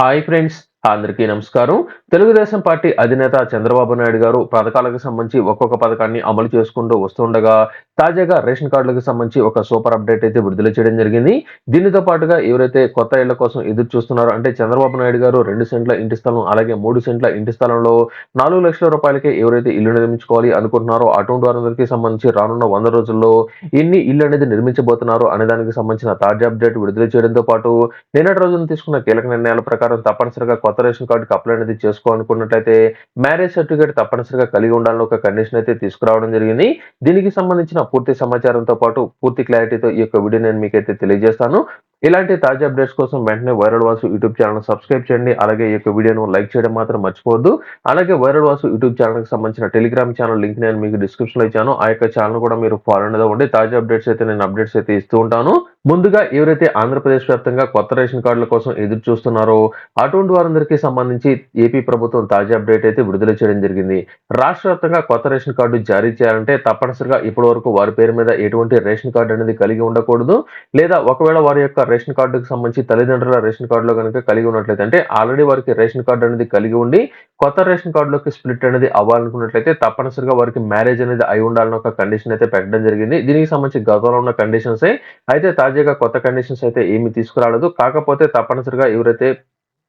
Hi friends, అందరికీ నమస్కారం. Telugu Desam party అధినేత చంద్రబాబు నాయుడు గారు పథకాలకు సంబంధించి ఒక్కొక్క పథకాన్ని అమలు చేసుకుంటూ వస్తుండగా తాజాగా రేషన్ కార్డులకు సంబంధించి ఒక సూపర్ అప్డేట్ అయితే విడుదల చేయడం జరిగింది. దీనితో పాటుగా ఎవరైతే కొత్త ఇళ్ళ కోసం ఎదురు చూస్తున్నారో అంటే చంద్రబాబు నాయుడు గారు రెండు సెంట్ల ఇంటి స్థలం అలాగే మూడు సెంట్ల ఇంటి స్థలంలో నాలుగు లక్షల రూపాయలకే ఎవరైతే ఇల్లు నిర్మించుకోవాలి అనుకుంటున్నారో అటువంటి వారందరికీ సంబంధించి రానున్న వంద రోజుల్లో ఎన్ని ఇల్లు అనేది నిర్మించబోతున్నారు అనే దానికి సంబంధించిన తాజా అప్డేట్ విడుదల చేయడంతో పాటు నిన్నటి రోజున తీసుకున్న కీలక నిర్ణయాల ప్రకారం తప్పనిసరిగా కొత్త రేషన్ కార్డుకి అప్లై అనేది చేసుకోవాలనుకున్నట్లయితే మ్యారేజ్ సర్టిఫికేట్ తప్పనిసరిగా కలిగి ఉండాలని ఒక కండిషన్ అయితే తీసుకురావడం జరిగింది. దీనికి సంబంధించిన పూర్తి సమాచారంతో పాటు పూర్తి క్లారిటీతో ఈ యొక్క వీడియో నేను మీకైతే తెలియజేస్తాను. ఇలాంటి తాజా అప్డేట్స్ కోసం వెంటనే viral Vasu YouTube channel subscribe చేయండి. అలాగే ఈ యొక్క వీడియోను లైక్ చేయడం మాత్రం మర్చిపోవద్దు. అలాగే వైరల్ వాసు యూట్యూబ్ ఛానల్కి సంబంధించిన టెలిగ్రామ్ ఛానల్ లింక్ నేను మీకు డిస్క్రిప్షన్లో ఇచ్చాను. ఆ యొక్క ఛానల్ కూడా మీరు ఫాలో అనేది ఉండి తాజా అప్డేట్స్ అయితే నేను అప్డేట్స్ అయితే ఇస్తూ ఉంటాను. ముందుగా ఎవరైతే ఆంధ్రప్రదేశ్ వ్యాప్తంగా కొత్త రేషన్ కార్డుల కోసం ఎదురు చూస్తున్నారో అటువంటి వారందరికీ సంబంధించి ఏపీ ప్రభుత్వం తాజా అప్డేట్ అయితే విడుదల చేయడం జరిగింది. రాష్ట్ర వ్యాప్తంగా కొత్త రేషన్ కార్డు జారీ చేయాలంటే తప్పనిసరిగా ఇప్పటి వరకు వారి పేరు మీద ఎటువంటి రేషన్ కార్డు అనేది కలిగి ఉండకూడదు. లేదా ఒకవేళ వారి యొక్క రేషన్ కార్డుకు సంబంధించి తల్లిదండ్రుల రేషన్ కార్డులో కనుక కలిగి ఉన్నట్లయితే అంటే ఆల్రెడీ వారికి రేషన్ కార్డు అనేది కలిగి ఉండి కొత్త రేషన్ కార్డులోకి స్ప్లిట్ అనేది అవ్వాలనుకున్నట్లయితే తప్పనిసరిగా వారికి మ్యారేజ్ అనేది అయి ఉండాలని ఒక కండిషన్ అయితే పెట్టడం జరిగింది. దీనికి సంబంధించి గతంలో ఉన్న కండిషన్స్ అయితే తాజాగా కొత్త కండిషన్స్ అయితే ఏమి తీసుకురాలేదు. కాకపోతే తప్పనిసరిగా ఎవరైతే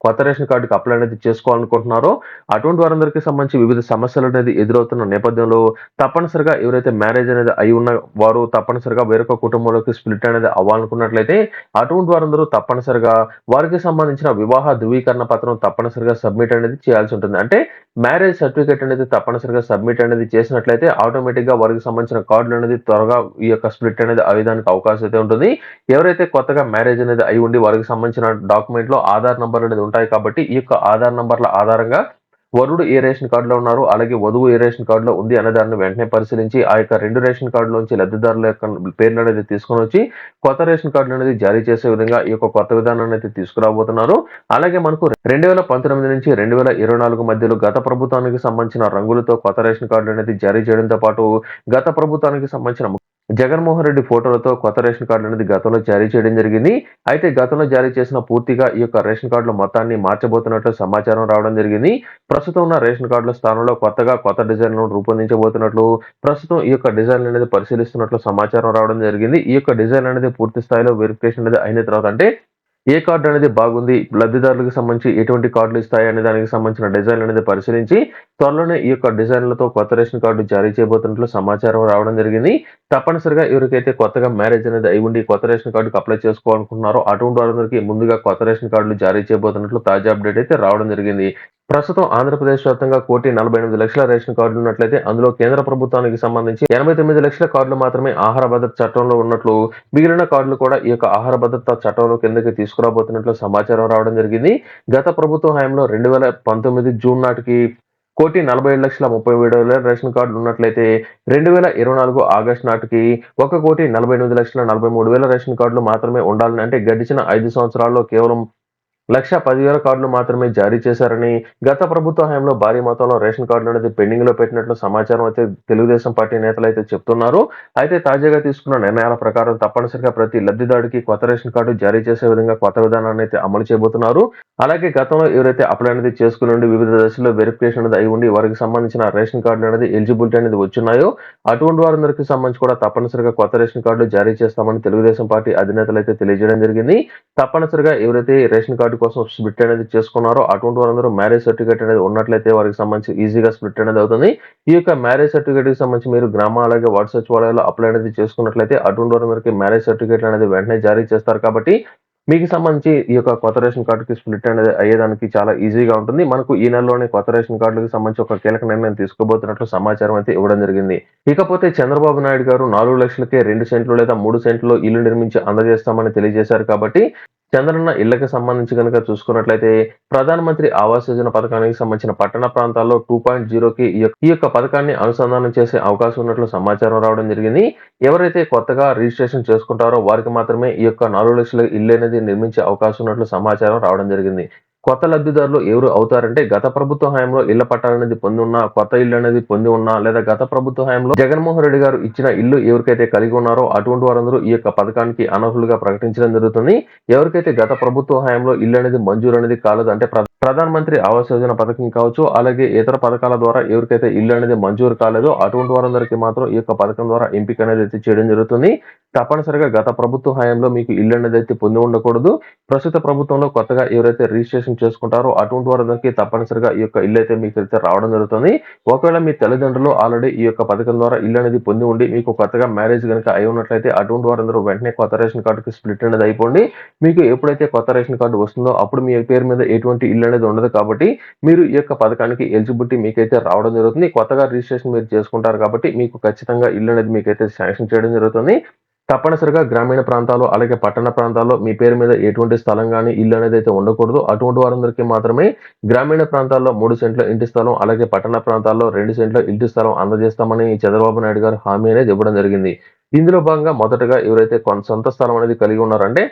కొత్త రేషన్ కార్డుకి అప్లై అనేది చేసుకోవాలనుకుంటున్నారో అటువంటి వారందరికీ సంబంధించి వివిధ సమస్యలు అనేది ఎదురవుతున్న నేపథ్యంలో తప్పనిసరిగా ఎవరైతే మ్యారేజ్ అనేది అయి ఉన్న వారు తప్పనిసరిగా వేరొక కుటుంబంలోకి స్ప్లిట్ అనేది అవ్వాలనుకున్నట్లయితే అటువంటి వారందరూ తప్పనిసరిగా వారికి సంబంధించిన వివాహ ధృవీకరణ పత్రం తప్పనిసరిగా సబ్మిట్ అనేది చేయాల్సి ఉంటుంది. అంటే మ్యారేజ్ సర్టిఫికేట్ అనేది తప్పనిసరిగా సబ్మిట్ అనేది చేసినట్లయితే ఆటోమేటిక్గా వారికి సంబంధించిన కార్డులు అనేది త్వరగా ఈ యొక్క స్ప్లిట్ అనేది అయ్యేదానికి అవకాశం అయితే ఉంటుంది. ఎవరైతే కొత్తగా మ్యారేజ్ అనేది అయి ఉండి వారికి సంబంధించిన డాక్యుమెంట్లో ఆధార్ నెంబర్ అనేది ఉంటాయి కాబట్టి ఈ యొక్క ఆధార్ నెంబర్ల ఆధారంగా వరుడు ఏ రేషన్ కార్డులో ఉన్నారు అలాగే వధువు ఏ రేషన్ కార్డులో ఉంది అనే దాన్ని వెంటనే పరిశీలించి ఆ యొక్క రెండు రేషన్ కార్డులోంచి లబ్ధిదారుల యొక్క పేర్లు అనేది తీసుకొని వచ్చి కొత్త రేషన్ కార్డులు అనేది జారీ చేసే విధంగా ఈ యొక్క కొత్త విధానాన్ని అయితే తీసుకురాబోతున్నారు. అలాగే మనకు రెండు వేల పంతొమ్మిది నుంచి రెండు వేల ఇరవై నాలుగు మధ్యలో గత ప్రభుత్వానికి సంబంధించిన రంగులతో కొత్త రేషన్ కార్డులు అనేది జారీ చేయడంతో పాటు గత ప్రభుత్వానికి సంబంధించిన జగన్మోహన్ రెడ్డి ఫోటోలతో కొత్త రేషన్ కార్డులు అనేది గతంలో జారీ చేయడం జరిగింది. అయితే గతంలో జారీ చేసిన పూర్తిగా ఈ యొక్క రేషన్ కార్డుల మొత్తాన్ని మార్చబోతున్నట్లు సమాచారం రావడం జరిగింది. ప్రస్తుతం ఉన్న రేషన్ కార్డుల స్థానంలో కొత్తగా కొత్త డిజైన్లను రూపొందించబోతున్నట్లు ప్రస్తుతం ఈ యొక్క డిజైన్ అనేది పరిశీలిస్తున్నట్లు సమాచారం రావడం జరిగింది. ఈ యొక్క డిజైన్ అనేది పూర్తి స్థాయిలో వెరిఫికేషన్ అనేది అయిన తర్వాత అంటే ఏ కార్డు అనేది బాగుంది లబ్ధిదారులకు సంబంధించి ఎటువంటి కార్డులు ఇస్తాయి అనే దానికి సంబంధించిన డిజైన్ అనేది పరిశీలించి త్వరలోనే ఈ యొక్క డిజైన్లతో కొత్త రేషన్ కార్డు జారీ చేయబోతున్నట్లు సమాచారం రావడం జరిగింది. తప్పనిసరిగా ఎవరికైతే కొత్తగా మ్యారేజ్ అనేది అయి ఉండి కొత్త రేషన్ కార్డుకు అప్లై చేసుకోవాలనుకుంటున్నారో అటువంటి వారందరికీ ముందుగా కొత్త రేషన్ కార్డులు జారీ చేయబోతున్నట్లు తాజా అప్డేట్ అయితే రావడం జరిగింది. ప్రస్తుతం ఆంధ్రప్రదేశ్ వ్యాప్తంగా కోటి నలభై ఎనిమిది లక్షల రేషన్ కార్డులు ఉన్నట్లయితే అందులో కేంద్ర ప్రభుత్వానికి సంబంధించి ఎనభై తొమ్మిది లక్షల కార్డులు మాత్రమే ఆహార భద్రత చట్టంలో ఉన్నట్లు మిగిలిన కార్డులు కూడా ఈ యొక్క ఆహార భద్రత చట్టంలో కిందకి తీసుకురాబోతున్నట్లు సమాచారం రావడం జరిగింది. గత ప్రభుత్వ హయాంలో రెండు వేల పంతొమ్మిది జూన్ నాటికి కోటి నలభై ఏడు లక్షల ముప్పై ఏడు వేల రేషన్ కార్డులు ఉన్నట్లయితే రెండు వేల ఇరవై నాలుగు ఆగస్టు నాటికి ఒక కోటి నలభై ఎనిమిది లక్షల నలభై మూడు వేల రేషన్ కార్డులు మాత్రమే ఉండాలని అంటే గడిచిన ఐదు సంవత్సరాల్లో కేవలం లక్ష పదివేల కార్డులు మాత్రమే జారీ చేశారని గత ప్రభుత్వ హయాంలో భారీ మొత్తంలో రేషన్ కార్డులు అనేది పెండింగ్లో పెట్టినట్లు సమాచారం అయితే తెలుగుదేశం పార్టీ నేతలు అయితే చెప్తున్నారు. అయితే తాజాగా తీసుకున్న నిర్ణయాల ప్రకారం తప్పనిసరిగా ప్రతి లబ్ధిదారుడికి కొత్త రేషన్ కార్డు జారీ చేసే విధంగా కొత్త విధానాన్ని అయితే అమలు చేయబోతున్నారు. అలాగే గతంలో ఎవరైతే అప్లై అనేది చేసుకుని ఉండి వివిధ దశల్లో వెరిఫికేషన్ అనేది అయి ఉండి వారికి సంబంధించిన రేషన్ కార్డులు అనేది ఎలిజిబిలిటీ అనేది వచ్చున్నాయో అటువంటి వారందరికీ సంబంధించి కూడా తప్పనిసరిగా కొత్త రేషన్ కార్డు జారీ చేస్తామని తెలుగుదేశం పార్టీ అధినేతలు అయితే తెలియజేయడం జరిగింది. తప్పనిసరిగా ఎవరైతే రేషన్ కార్డు కోసం స్ప్లిట్ అనేది చేసుకున్నారో అటువంటి వారందరూ మ్యారేజ్ సర్టిఫికేట్ అనేది ఉన్నట్లయితే వారికి సంబంధించి ఈజీగా స్ప్లిట్ అనేది అవుతుంది. ఈ యొక్క మ్యారేజ్ సర్టిఫికేట్కి సంబంధించి మీరు గ్రామ అలాగే వార్డు సచివాలయాల్లో అప్లై అనేది చేసుకున్నట్లయితే అటువంటి వారందరికీ మ్యారేజ్ సర్టిఫికేట్ అనేది వెంటనే జారీ చేస్తారు కాబట్టి మీకు సంబంధించి ఈ యొక్క కొత్త రేషన్ కార్డుకి స్ప్లిట్ అనేది అయ్యేదానికి చాలా ఈజీగా ఉంటుంది. మనకు ఈ నెలలోనే కొత్త రేషన్ కార్డులకు సంబంధించి ఒక కీలక నిర్ణయం తీసుకోబోతున్నట్లు సమాచారం అయితే ఇవ్వడం జరిగింది. ఇకపోతే చంద్రబాబు నాయుడు గారు నాలుగు లక్షలకే రెండు సెంట్లు లేదా మూడు సెంట్లు ఇల్లు నిర్మించి అందజేస్తామని తెలియజేశారు కాబట్టి చంద్రన్న ఇళ్ళకు సంబంధించి కనుక చూసుకున్నట్లయితే ప్రధానమంత్రి ఆవాస్ యోజన పథకానికి సంబంధించిన పట్టణ ప్రాంతాల్లో టూ పాయింట్ జీరోకి ఈ యొక్క పథకాన్ని అనుసంధానం చేసే అవకాశం ఉన్నట్లు సమాచారం రావడం జరిగింది. ఎవరైతే కొత్తగా రిజిస్ట్రేషన్ చేసుకుంటారో వారికి మాత్రమే ఈ యొక్క నాలుగు లక్షల ఇల్లు అనేది నిర్మించే అవకాశం ఉన్నట్లు సమాచారం రావడం జరిగింది. కొత్త లబ్ధిదారులు ఎవరు అవుతారంటే గత ప్రభుత్వ హయాంలో ఇళ్ళ పట్టాలనేది పొంది ఉన్నా కొత్త ఇల్లు అనేది పొంది ఉన్నా లేదా గత ప్రభుత్వ హయాంలో జగన్మోహన్ రెడ్డి గారు ఇచ్చిన ఇల్లు ఎవరికైతే కలిగి ఉన్నారో అటువంటి వారందరూ ఈ యొక్క పథకానికి అనర్హులుగా ప్రకటించడం జరుగుతుంది. ఎవరికైతే గత ప్రభుత్వ హయాంలో ఇల్లు అనేది మంజూరు అనేది కాలేదు అంటే ప్రధానమంత్రి ప్రధాన మంత్రి ఆవాస్ యోజన పథకం కావచ్చు అలాగే ఇతర పథకాల ద్వారా ఎవరికైతే ఇల్లు అనేది మంజూరు కాలేదో అటువంటి వారందరికీ మాత్రం ఈ యొక్క పథకం ద్వారా ఎంపిక అనేది అయితే చేయడం జరుగుతుంది. తప్పనిసరిగా గత ప్రభుత్వ హయాంలో మీకు ఇల్లు అనేది అయితే పొంది ఉండకూడదు. ప్రస్తుత ప్రభుత్వంలో కొత్తగా ఎవరైతే రిజిస్ట్రేషన్ చేసుకుంటారో అటువంటి వారందరికీ తప్పనిసరిగా ఈ యొక్క ఇల్లు అయితే మీకు అయితే రావడం జరుగుతుంది. ఒకవేళ మీ తల్లిదండ్రులు ఆల్రెడీ ఈ యొక్క పథకం ద్వారా ఇల్లు అనేది పొంది ఉండి మీకు కొత్తగా మ్యారేజ్ కనుక అయి ఉన్నట్లయితే అటువంటి వారందరూ వెంటనే కొత్త రేషన్ కార్డుకి స్ప్లిట్ అనేది అయిపోండి. మీకు ఎప్పుడైతే కొత్త రేషన్ కార్డు వస్తుందో అప్పుడు మీ పేరు మీద ఎటువంటి ఇల్లు అనేది ఉండదు కాబట్టి మీరు ఈ యొక్క పథకానికి ఎలిజిబిలిటీ మీకైతే రావడం జరుగుతుంది. కొత్తగా రిజిస్ట్రేషన్ మీరు చేసుకుంటారు కాబట్టి మీకు ఖచ్చితంగా ఇల్లు అనేది మీకైతే శాంక్షన్ చేయడం జరుగుతుంది. తప్పనిసరిగా గ్రామీణ ప్రాంతాల్లో అలాగే పట్టణ ప్రాంతాల్లో మీ పేరు మీద ఎటువంటి స్థలం కానీ ఇల్లు అనేది అయితే ఉండకూడదు. అటువంటి వారందరికీ మాత్రమే గ్రామీణ ప్రాంతాల్లో మూడు సెంట్ల ఇంటి స్థలం అలాగే పట్టణ ప్రాంతాల్లో రెండు సెంట్ల ఇంటి స్థలం అందజేస్తామని చంద్రబాబు నాయుడు గారు హామీ అనేది ఇవ్వడం జరిగింది. ఇందులో భాగంగా మొదటగా ఎవరైతే కొంత సొంత స్థలం అనేది కలిగి ఉన్నారంటే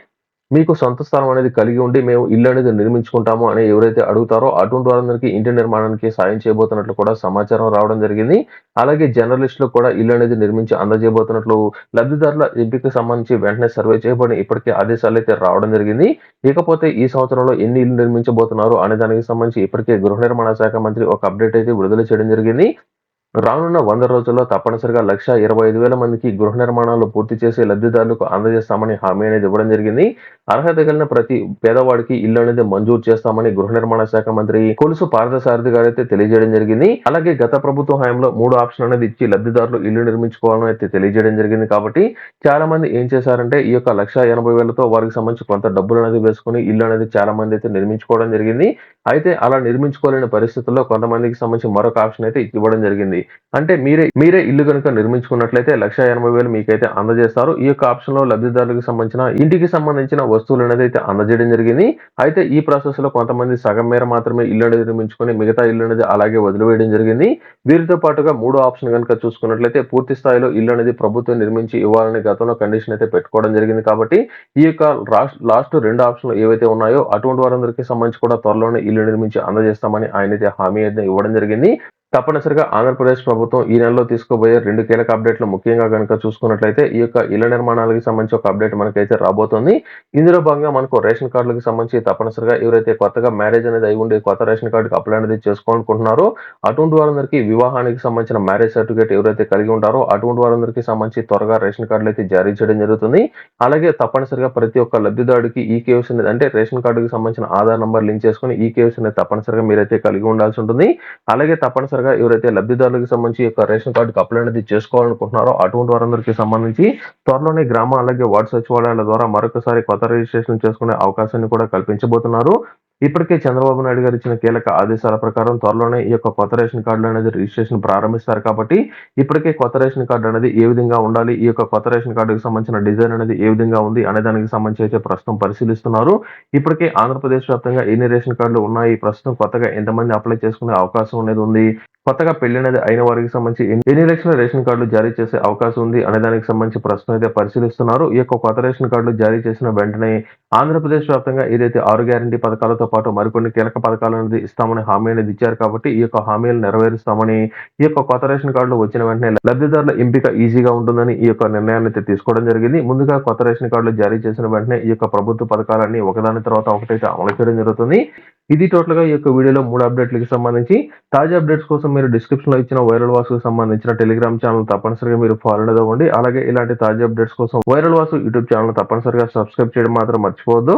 మీకు సొంత స్థలం అనేది కలిగి ఉండి మేము ఇల్లు అనేది నిర్మించుకుంటాము అని ఎవరైతే అడుగుతారో అటువంటి వారందరికీ ఇంటి నిర్మాణానికి సాయం చేయబోతున్నట్లు కూడా సమాచారం రావడం జరిగింది. అలాగే జర్నలిస్టులు కూడా ఇల్లు అనేది నిర్మించి అందజేయబోతున్నట్లు లబ్ధిదారుల ఎంపికకు సంబంధించి వెంటనే సర్వే చేయబడిన ఇప్పటికే ఆదేశాలు అయితే రావడం జరిగింది. ఇకపోతే ఈ సంవత్సరంలో ఎన్ని ఇల్లు నిర్మించబోతున్నారు అనే దానికి సంబంధించి ఇప్పటికే గృహ నిర్మాణ శాఖ మంత్రి ఒక అప్డేట్ అయితే విడుదల చేయడం జరిగింది. రానున్న వంద రోజుల్లో తప్పనిసరిగా లక్ష ఇరవై ఐదు వేల మందికి గృహ నిర్మాణాలు పూర్తి చేసి లబ్ధిదారులకు అందజేస్తామని హామీ అనేది ఇవ్వడం జరిగింది. అర్హత కలిగిన ప్రతి పేదవాడికి ఇల్లు అనేది మంజూరు చేస్తామని గృహ నిర్మాణ శాఖ మంత్రి కొలుసు పార్థసారథి గారు అయితే తెలియజేయడం జరిగింది. అలాగే గత ప్రభుత్వ హయాంలో మూడు ఆప్షన్ అనేది ఇచ్చి లబ్ధిదారులు ఇల్లు నిర్మించుకోవాలని అయితే తెలియజేయడం జరిగింది కాబట్టి చాలా మంది ఏం చేశారంటే ఈ యొక్క లక్ష ఎనభై వేలతో వారికి సంబంధించి కొంత డబ్బులు అనేది వేసుకుని ఇల్లు అనేది చాలా మంది అయితే నిర్మించుకోవడం జరిగింది. అయితే అలా నిర్మించుకోలేని పరిస్థితుల్లో కొంతమందికి సంబంధించి మరొక ఆప్షన్ అయితే ఇవ్వడం జరిగింది. అంటే మీరే మీరే ఇల్లు కనుక నిర్మించుకున్నట్లయితే లక్ష ఎనభై వేలు మీకైతే అందజేస్తారు. ఈ యొక్క ఆప్షన్లో లబ్ధిదారులకు సంబంధించిన ఇంటికి సంబంధించిన వస్తువులు అనేది అయితే అందజేయడం జరిగింది. అయితే ఈ ప్రాసెస్లో కొంతమంది సగం మేర మాత్రమే ఇల్లు అనేది నిర్మించుకొని మిగతా ఇల్లు అనేది అలాగే వదిలివేయడం జరిగింది. వీరితో పాటుగా మూడో ఆప్షన్ కనుక చూసుకున్నట్లయితే పూర్తి స్థాయిలో ఇల్లు అనేది ప్రభుత్వం నిర్మించి ఇవ్వాలని గతంలో కండిషన్ అయితే పెట్టుకోవడం జరిగింది కాబట్టి ఈ యొక్క లాస్ట్ రెండు ఆప్షన్లు ఏవైతే ఉన్నాయో అటువంటి వారందరికీ సంబంధించి కూడా త్వరలోనే ఇల్లు నిర్మించి అందజేస్తామని ఆయన అయితే హామీ అయితే ఇవ్వడం జరిగింది. తప్పనిసరిగా ఆంధ్రప్రదేశ్ ప్రభుత్వం ఈ నెలలో తీసుకోబోయే రెండు కీలక అప్డేట్లు ముఖ్యంగా కనుక చూసుకున్నట్లయితే ఈ యొక్క ఇళ్ళ నిర్మాణాలకు సంబంధించి ఒక అప్డేట్ మనకైతే రాబోతుంది. ఇందులో భాగంగా మనకు రేషన్ కార్డులకు సంబంధించి తప్పనిసరిగా ఎవరైతే కొత్తగా మ్యారేజ్ అనేది అయి ఉండి కొత్త రేషన్ కార్డుకి అప్లై అనేది చేసుకోవాలనుకుంటున్నారో అటువంటి వారందరికీ వివాహానికి సంబంధించిన మ్యారేజ్ సర్టిఫికేట్ ఎవరైతే కలిగి ఉంటారో అటువంటి వారందరికీ సంబంధించి త్వరగా రేషన్ కార్డులు అయితే జారీ చేయడం జరుగుతుంది. అలాగే తప్పనిసరిగా ప్రతి ఒక్క లబ్ధిదారుడికి ఈ కేవీసీ అనేది అంటే రేషన్ కార్డుకి సంబంధించిన ఆధార్ నంబర్ లింక్ చేసుకుని ఈ కేవీసీ అనేది తప్పనిసరిగా మీరైతే కలిగి ఉండాల్సి ఉంటుంది. అలాగే తప్పనిసరిగా ఎవరైతే లబ్ధిదారులకు సంబంధించి యొక్క రేషన్ కార్డుకి అప్లై అనేది చేసుకోవాలనుకుంటున్నారో అటువంటి వారందరికీ సంబంధించి త్వరలోనే గ్రామ అలాగే వార్డు సచివాలయాల ద్వారా మరొకసారి కొత్త రిజిస్ట్రేషన్ చేసుకునే అవకాశాన్ని కూడా కల్పించబోతున్నారు. ఇప్పటికే చంద్రబాబు నాయుడు గారు ఇచ్చిన కీలక ఆదేశాల ప్రకారం త్వరలోనే ఈ యొక్క కొత్త రేషన్ కార్డులు అనేది రిజిస్ట్రేషన్ ప్రారంభిస్తారు కాబట్టి ఇప్పటికే కొత్త రేషన్ కార్డు అనేది ఏ విధంగా ఉండాలి ఈ యొక్క కొత్త రేషన్ కార్డుకి సంబంధించిన డిజైన్ అనేది ఏ విధంగా ఉంది అనే దానికి సంబంధించి అయితే ప్రస్తుతం పరిశీలిస్తున్నారు. ఇప్పటికే ఆంధ్రప్రదేశ్ వ్యాప్తంగా ఎన్ని రేషన్ కార్డులు ఉన్నాయి ప్రస్తుతం కొత్తగా ఎంతమంది అప్లై చేసుకునే అవకాశం అనేది ఉంది కొత్తగా పెళ్ళినది అయిన వారికి సంబంధించి ఎన్ని- లక్షల రేషన్ కార్డులు జారీ చేసే అవకాశం ఉంది అనే దానికి సంబంధించి ప్రశ్న అయితే పరిశీలిస్తున్నారు. ఈ యొక్క కొత్త రేషన్ కార్డులు జారీ చేసిన వెంటనే ఆంధ్రప్రదేశ్ వ్యాప్తంగా ఏదైతే ఆరు గ్యారంటీ పథకాలతో పాటు మరికొన్ని కీలక పథకాలు అనేది ఇస్తామని హామీ అనేది ఇచ్చారు కాబట్టి ఈ యొక్క హామీలు నెరవేరుస్తామని ఈ యొక్క కొత్త రేషన్ కార్డులు వచ్చిన వెంటనే లబ్ధిదారుల ఎంపిక ఈజీగా ఉంటుందని ఈ యొక్క నిర్ణయాన్ని అయితే తీసుకోవడం జరిగింది. ముందుగా కొత్త రేషన్ కార్డులు జారీ చేసిన వెంటనే ఈ యొక్క ప్రభుత్వ పథకాలన్నీ ఒకదాని తర్వాత ఒకటైతే అమలు చేయడం జరుగుతుంది. ఇది టోటల్గా ఈ యొక్క వీడియోలో మూడు అప్డేట్లకు సంబంధించి. తాజా అప్డేట్స్ కోసం మీరు డిస్క్రిప్షన్లో ఇచ్చిన వైరల్ వాసు సంబంధించిన టెలిగ్రామ్ ఛానల్ తప్పనిసరిగా మీరు ఫాలో అవ్వండి. అలాగే ఇలాంటి తాజా అప్డేట్స్ కోసం వైరల్ వాసు యూట్యూబ్ ఛానల్ తప్పనిసరిగా సబ్స్క్రైబ్ చేయడం మాత్రం మర్చిపోవద్దు.